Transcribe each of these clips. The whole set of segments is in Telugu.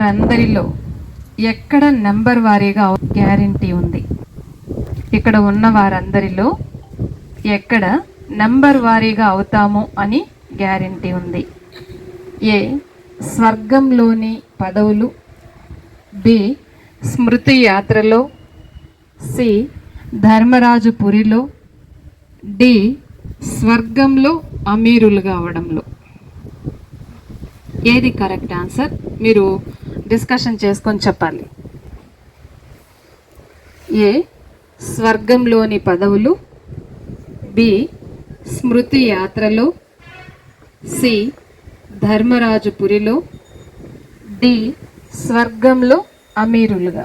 అందరిలో ఎక్కడ నెంబర్ వారీగా గ్యారంటీ ఉంది? ఇక్కడ ఉన్న వారందరిలో ఎక్కడ నెంబర్ వారీగా అవుతాము అని గ్యారంటీ ఉంది? ఏ. స్వర్గంలోని పదవులు. బి. స్మృతి యాత్రలో. సి. ధర్మరాజు పురిలో డి. స్వర్గంలో అమీరులుగా అవడంలో. ఏది కరెక్ట్ ఆన్సర్? మీరు డిస్కషన్ చేసుకొని చెప్పాలి. ఏ స్వర్గంలోని పదవులు బి స్మృతి యాత్రలో సి ధర్మరాజు పురిలో డి స్వర్గంలో అమీరులుగా.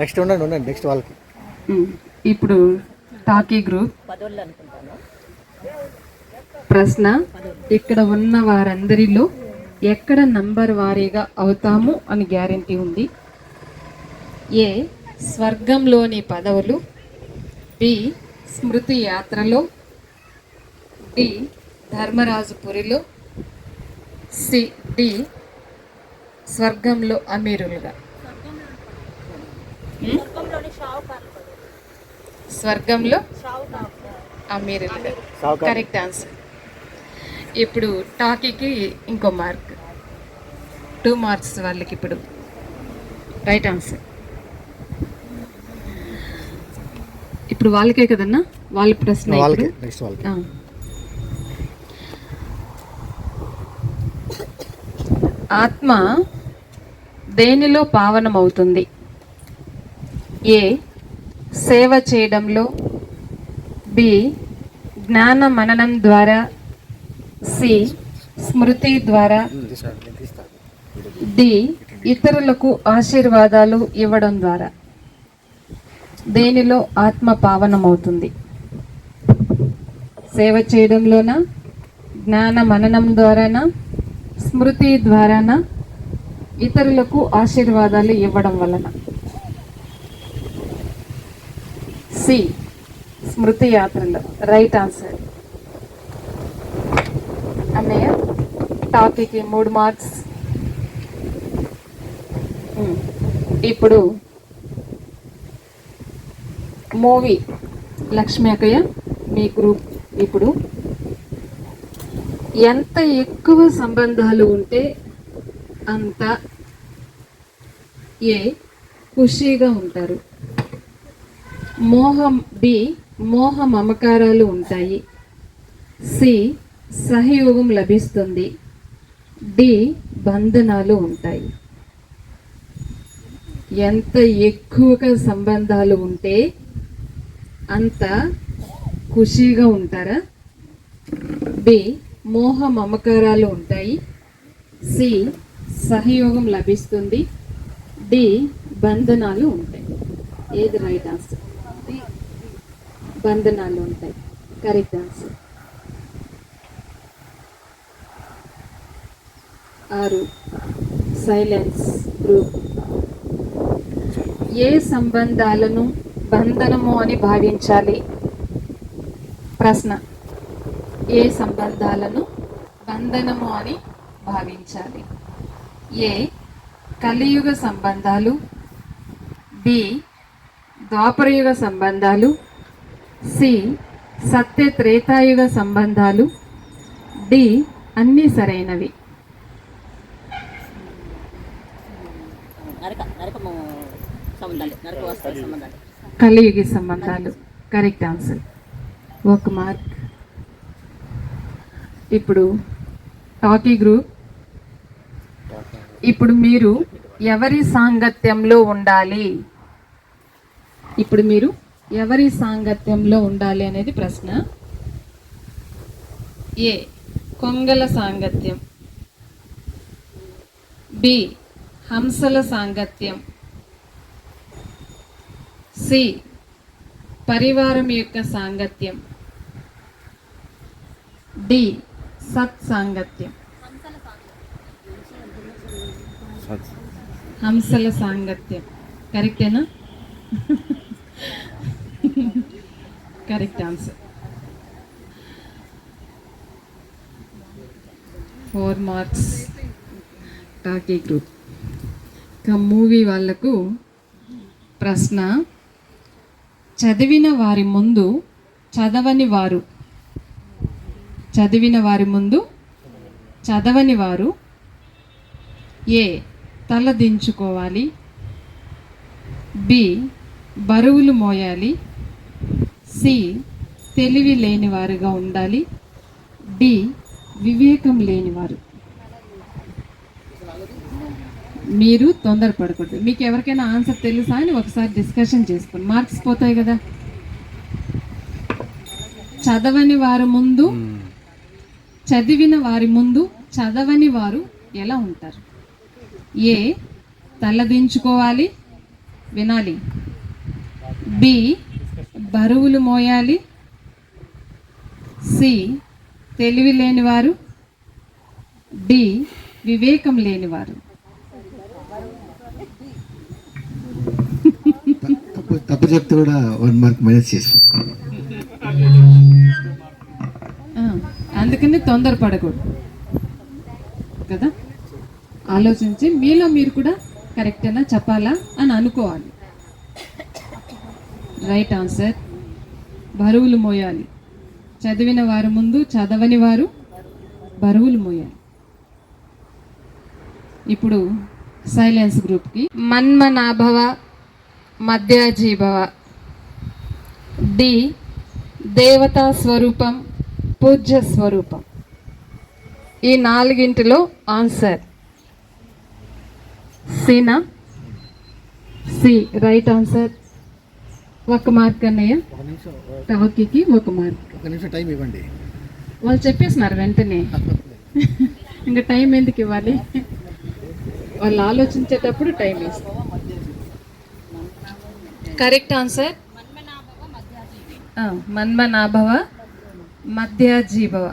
నెక్స్ట్ ఉండండి ఉండండి నెక్స్ట్ వాళ్ళకి. ఇప్పుడు టాకీ గ్రూప్. పదవులు ప్రశ్న ఇక్కడ ఉన్న వారందరిలో ఎక్కడ నంబర్ వారీగా అవుతాము అని గ్యారంటీ ఉంది? ఏ స్వర్గంలోని పదవులు. బి స్మృతి యాత్రలో. డి ధర్మరాజుపురిలో. సి డి స్వర్గంలో అమీరులుగా. స్వర్గంలో? సావుకారు కరెక్ట్ ఆన్సర్ ఇప్పుడు టాకీకి ఇంకో మార్క్. టూ మార్క్స్ వాళ్ళకి ఇప్పుడు. రైట్ ఆన్సర్ ఇప్పుడు వాళ్ళకే కదన్నా? వాళ్ళ ప్రశ్న వాళ్ళకి ఇప్పుడు. నెక్స్ట్ వాళ్ళకి. ఆ. ఆత్మ దేనిలో పావనమవుతుంది? ఏ సేవ చేయడంలో బి జ్ఞాన మననం ద్వారా సి స్మృతి ద్వారా డి ఇతరులకు ఆశీర్వాదాలు ఇవ్వడం ద్వారా. దేనిలో ఆత్మ పావనమవుతుంది? సేవ చేయడంలోనా? జ్ఞాన మననం ద్వారానా? స్మృతి ద్వారానా? ఇతరులకు ఆశీర్వాదాలు ఇవ్వడం వలన. సి స్మృతి యాత్రలో. Right answer. అన్నయ్య టాపీకి మూడు మార్క్స్. ఇప్పుడు మూవీ. లక్ష్మీ అక్కయ్య మీ గ్రూప్ ఇప్పుడు. ఎంత ఎక్కువ సంబంధాలు ఉంటే అంత ఏ ఖుషీగా ఉంటారు. మోహం బి మోహ మమకారాలు ఉంటాయి. సి సహయోగం లభిస్తుంది. డి బంధనాలు ఉంటాయి. ఎంత ఎక్కువగా సంబంధాలు ఉంటే అంత ఖుషీగా ఉంటారా? బి మోహ మమకారాలు ఉంటాయి. సి సహయోగం లభిస్తుంది. డి బంధనాలు ఉంటాయి. ఏది రైట్ ఆన్సర్? బంధనాలు ఉంటాయి. కరెక్ట్ ఆన్సర్ ఆరు. సైలెన్స్ గ్రూప్ ఏ సంబంధాలను బంధనము అని భావించాలి? ప్రశ్న. ఏ సంబంధాలను బంధనము అని భావించాలి? ఏ. కలియుగ సంబంధాలు. బి. ద్వాపరయుగ సంబంధాలు సి సత్య త్రేతాయుగ సంబంధాలు డి అన్నీ సరైనవి. కలియుగి సంబంధాలు. Correct answer. ఒక మార్క్. ఇప్పుడు టాకీ గ్రూప్. ఇప్పుడు మీరు ఎవరి సాంగత్యంలో ఉండాలి? ఇప్పుడు మీరు ఎవరి సాంగత్యంలో ఉండాలి అనేది ప్రశ్న. ఏ. కొంగల సాంగత్యం. బి. హంసల సాంగత్యం. సి. పరివారం యొక్క సాంగత్యం. డి. సత్ సాంగత్యం. హంసల సాంగత్యం. కరెక్టేనా? Correct answer four marks talkie group ఇక మూవీ వాళ్ళకు ప్రశ్న. చదివిన వారి ముందు చదవని వారు. చదివిన వారి ముందు చదవని వారు. ఏ. తల దించుకోవాలి. బి. బరువులు మోయాలి. సి. తెలివి లేనివారుగా ఉండాలి. డి. వివేకం లేనివారు. మీరు తొందరపడకూడదు. మీకు ఎవరికైనా ఆన్సర్ తెలుసా అని ఒకసారి డిస్కషన్ చేసుకోండి. మార్క్స్ పోతాయి కదా. చదవని వారి ముందు చదివిన వారి ముందు చదవని వారు ఎలా ఉంటారు? ఏ. తలదించుకోవాలి. వినాలి. బి బరువులు మోయాలి. సి తెలివి లేనివారు. డి వివేకం లేనివారు. తప్పు చెప్తే కూడా వన్ మార్క్ మైనస్ చేసు. అందుకని తొందరపడకూడదు. కదా? ఆలోచించి మీలో మీరు కూడా కరెక్టేనా చెప్పాలా అని అనుకోవాలి. Right answer. బరువులు మోయాలి. చదివిన వారు ముందు చదవని వారు బరువులు మోయాలి. ఇప్పుడు సైలెన్స్ గ్రూప్కి. మన్మనాభవ మధ్యాజీభవ. డి. దేవతా స్వరూపం పూజ్య స్వరూపం. ఈ నాలుగింటిలో ఆన్సర్. సీనా సి. Right answer. ఒక మార్క్ అన్నయ్య. టవకీకి ఒక మార్క్. ఒక నిమిషం టైం ఇవ్వండి. వాళ్ళు చెప్పేస్తున్నారు వెంటనే. ఇంకా టైం ఎందుకు ఇవ్వాలి? వాళ్ళు ఆలోచించేటప్పుడు టైం ఇస్తారు కరెక్ట్ ఆన్సర్? మన్మనాభవ మధ్యాజీభవ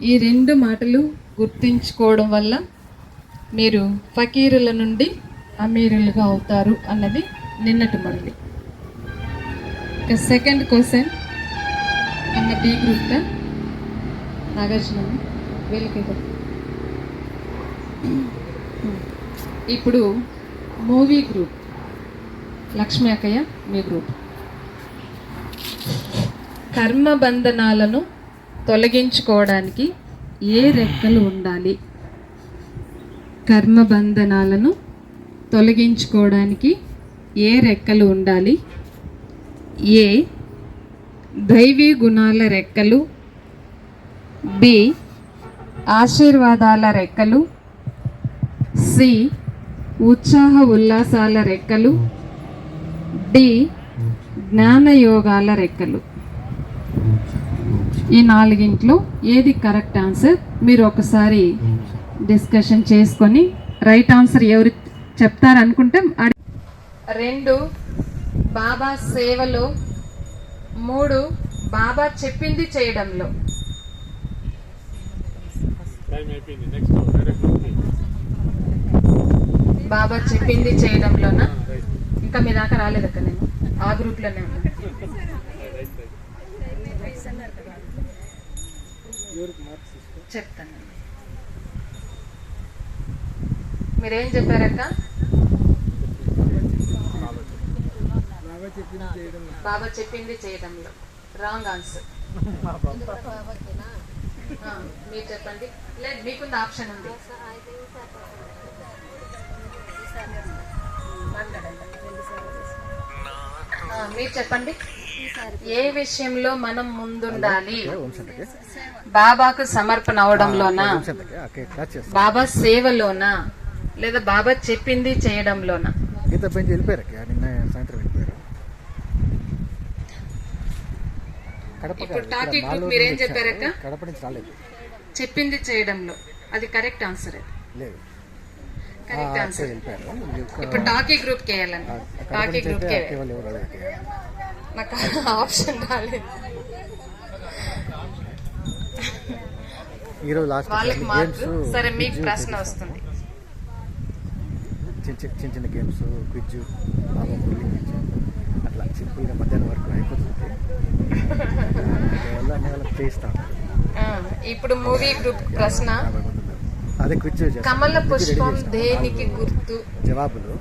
ఈ రెండు మాటలు గుర్తించుకోవడం వల్ల మీరు ఫకీరుల నుండి అమీరులుగా అవుతారు అన్నది నిన్నటి మళ్ళీ ఇక సెకండ్ క్వశ్చన్ అన్న డి గ్రూప్ నాగార్జున వీళ్ళకి ఇప్పుడు మూవీ గ్రూప్ లక్ష్మీ అక్కయ్య మీ గ్రూప్ కర్మ బంధనాలను తొలగించుకోవడానికి ఏ రెక్కలు ఉండాలి? కర్మ బంధనాలను తొలగించుకోవడానికి ఏ రెక్కలు ఉండాలి? ఏ దైవీ గుణాల రెక్కలు? బి ఆశీర్వాదాల రెక్కలు? సి ఉత్సాహ ఉల్లాసాల రెక్కలు? డి జ్ఞానయోగాల రెక్కలు? ఈ నాలుగింట్లో ఏది కరెక్ట్ ఆన్సర్? మీరు ఒకసారి డిస్కషన్ చేసుకొని రైట్ ఆన్సర్ ఎవరు చెప్తారనుకుంటే రెండు బాబా సేవలో మూడు బాబా చెప్పింది చేయడంలో. బాబా చెప్పింది చేయడంలోనా? ఇంకా మీ దాకా రాలేదక్క నేను. ఆ గ్రూప్లోనే ఉన్నాను చెప్తాను. మీరేం చెప్పారక్క? బాబా చెప్పింది చేయడంలో రాంగ్ ఆన్సర్ మీరు చెప్పండి. లేదు మీకుంది ఆప్షన్ ఉంది. ఆ, మీరు చెప్పండి. ఏ విషయంలో మనం ముందుండాలి? బాబాకు సమర్పణ అవడంలోనా? బాబా సేవలోనా? లేదా బాబా చెప్పింది చేయడంలోనా? గీత పెంచి వెళ్ళిపోయారు? నిన్న సాయంత్రం వెళ్ళిపోయారు కడప ఇప్పుడు గ్రూప్ మాలూరు మీరేం నుంచి చెప్పారక్క? వచ్చారు. కడప నుంచి రాలేదు. చెప్పింది చేయడంలో. అది కరెక్ట్ ఆన్సర్ అది. లేదు. Correct answer. ఇప్పుడు టాకీ గ్రూప్ టాకీ గ్రూప్. నాకు ఆప్షన్ రాలేదు. లాస్ట్ వాళ్ళకి సరే మీకు ప్రశ్న వస్తుంది. చిన్న చిన్న గేమ్స్ క్విజ్ అట్లా సింపుల్గా మధ్యాహ్నం వరకు అయిపోతుంది దానివల్ల అన్ని వాళ్ళకి చేయిస్తాం ఆ, ఇప్పుడు మూవీ గ్రూప్ ప్రశ్న. కమల పుష్పం. దేనికి గుర్తు జవాబులు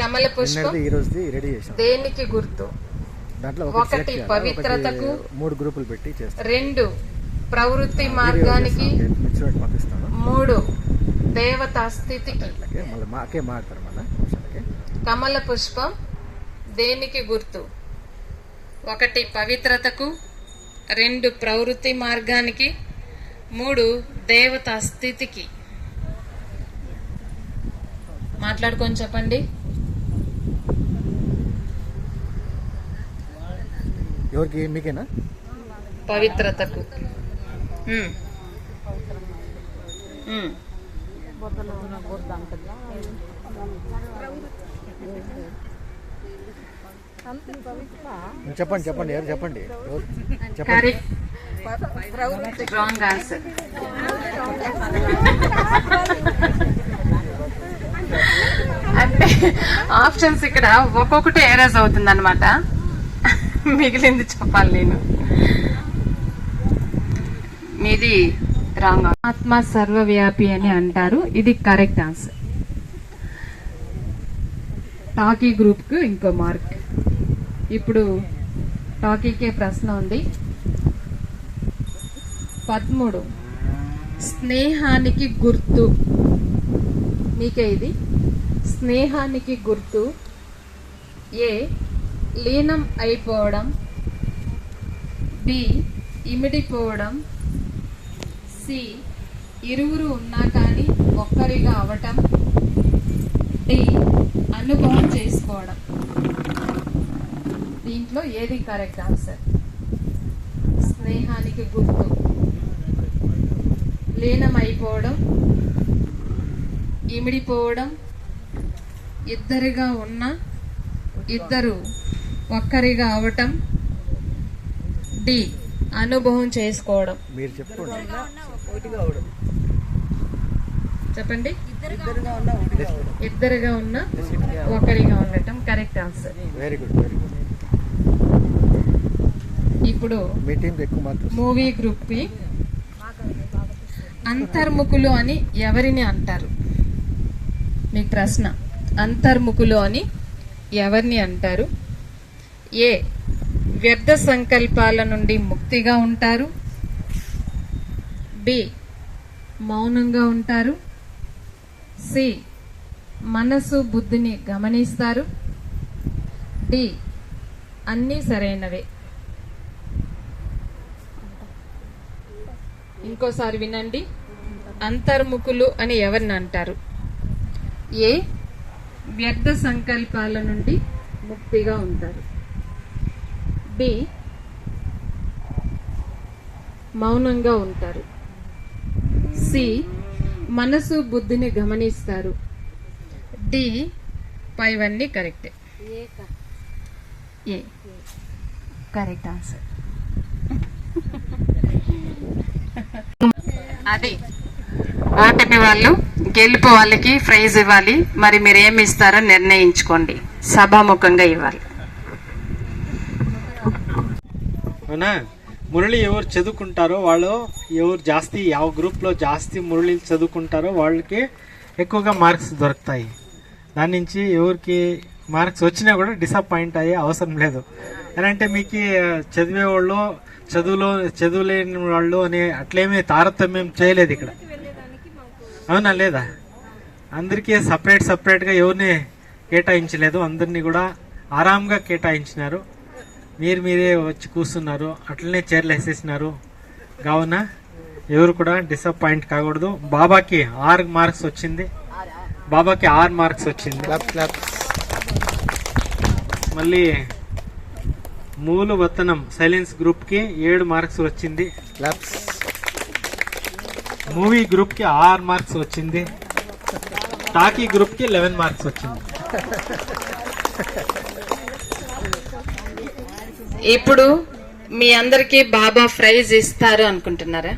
కమల పుష్పం నిన్నటిది ఈ రోజుది రెడీ చేసాం దేనికి గుర్తు దాంట్లో ఒకటి. పవిత్రతకు, మూడు గ్రూపులు పెట్టి చేస్తాం రెండు ప్రవృత్తి మార్గానికి మూడు దేవతా స్థితికి మాకే మాడతారు మళ్ళీ కమల పుష్పం దేనికి గుర్తు ఒకటి పవిత్రతకు రెండు ప్రవృత్తి మార్గానికి మూడు దేవతా స్థితికి. మాట్లాడుకొని చెప్పండి. ఎవరికి? మీకేనా? పవిత్రతకు. చెప్పండి చెప్పండి ఎవరు చెప్పండి? ఎవరు చెప్పండి కరెక్ట్ రాంగ్ ఆన్సర్ అంటే ఆప్షన్స్ ఇక్కడ ఒక్కొక్కటి ఏరేజ్ అవుతుంది అనమాట మిగిలింది చెప్పాలి నేను. మీది రాంగ్ ఆత్మ సర్వవ్యాపి అని అంటారు. ఇది కరెక్ట్ ఆన్సర్ టాకీ గ్రూప్కు ఇంకో మార్క్ ఇప్పుడు టాకీకే ప్రశ్న ఉంది. పదమూడు. స్నేహానికి గుర్తు. మీకే ఇది. స్నేహానికి గుర్తు. ఏ. లీనం అయిపోవడం. బి. ఇమిడిపోవడం. సి. ఇరువురు ఉన్నా కానీ ఒక్కరిగా అవటం. డి. అనుభవం చేసుకోవడం. దీంట్లో ఏది కరెక్ట్ ఆన్సర్? స్నేహానికి గుర్తు. లీనమైపోవడం ఇమిడిపోవడం ఇద్దరిగా ఉన్న ఇద్దరు ఒక్కరిగా అవటం డి అనుభవం చేసుకోవడం. మీరు చెప్పండి. ఇద్దరుగా ఉన్న ఒకరిగా ఉండటం correct answer. Very good very good. ఇప్పుడు మూవీ గ్రూప్ అంతర్ముఖులు అని ఎవరిని అంటారు? మీకు ప్రశ్న. అంతర్ముఖులు అని ఎవరిని అంటారు? ఏ వ్యర్థ సంకల్పాల నుండి ముక్తిగా ఉంటారు? బి మౌనంగా ఉంటారు? సి మనసు బుద్ధిని గమనిస్తారు? డి అన్నీ సరైనవే. ఇంకోసారి వినండి. అంతర్ముఖులు అని ఎవరిని అంటారు? ఏ? వ్యర్థ సంకల్పాల నుండి ముక్తిగా ఉంటారు. బి? మౌనంగా ఉంటారు. సి? మనసు బుద్ధిని గమనిస్తారు. డి? పైవన్నీ కరెక్టే. ఏ? Correct answer. అది. ఓటమి వాళ్ళు గెలుపు వాళ్ళకి ప్రైజ్ ఇవ్వాలి. మరి మీరు ఏమి ఇస్తారో నిర్ణయించుకోండి. సభాముఖంగా ఇవ్వాలి. అవునా? మురళి ఎవరు చదువుకుంటారో వాళ్ళు ఎవరు జాస్తి ಯಾವ గ్రూప్లో జాస్తి మురళి చదువుకుంటారో వాళ్ళకి ఎక్కువగా మార్క్స్ దొరుకుతాయి. దాని నుంచి ఎవరికి మార్క్స్ వచ్చినా కూడా డిసప్పాయింట్ అయ్యే అవసరం లేదు. ఎలాంటే మీకు చదివే వాళ్ళు చదువులో చదువులేని వాళ్ళు అని అట్లేమీ తారతమ్యం చేయలేదు ఇక్కడ. అవునా లేదా? అందరికీ సపరేట్ సపరేట్గా ఎవరిని కేటాయించలేదు. అందరినీ కూడా ఆరాంగా కేటాయించినారు. మీరు మీరే వచ్చి కూర్చున్నారు. అట్లనే చీరలు వేసేసినారు. కావున ఎవరు కూడా డిసప్పాయింట్ కాకూడదు. బాబాకి ఆరు మార్క్స్ వచ్చింది. బాబాకి ఆరు మార్క్స్ వచ్చింది. మళ్ళీ మూలు వత్తనం సైలెన్స్ గ్రూప్కి ఏడు మార్క్స్ వచ్చింది. మూవీ గ్రూప్కి ఆరు మార్క్స్ వచ్చింది. టాకీ గ్రూప్కి లెవెన్ మార్క్స్ వచ్చింది. ఇప్పుడు మీ అందరికి బాబా ప్రైజ్ ఇస్తారు అనుకుంటున్నారా?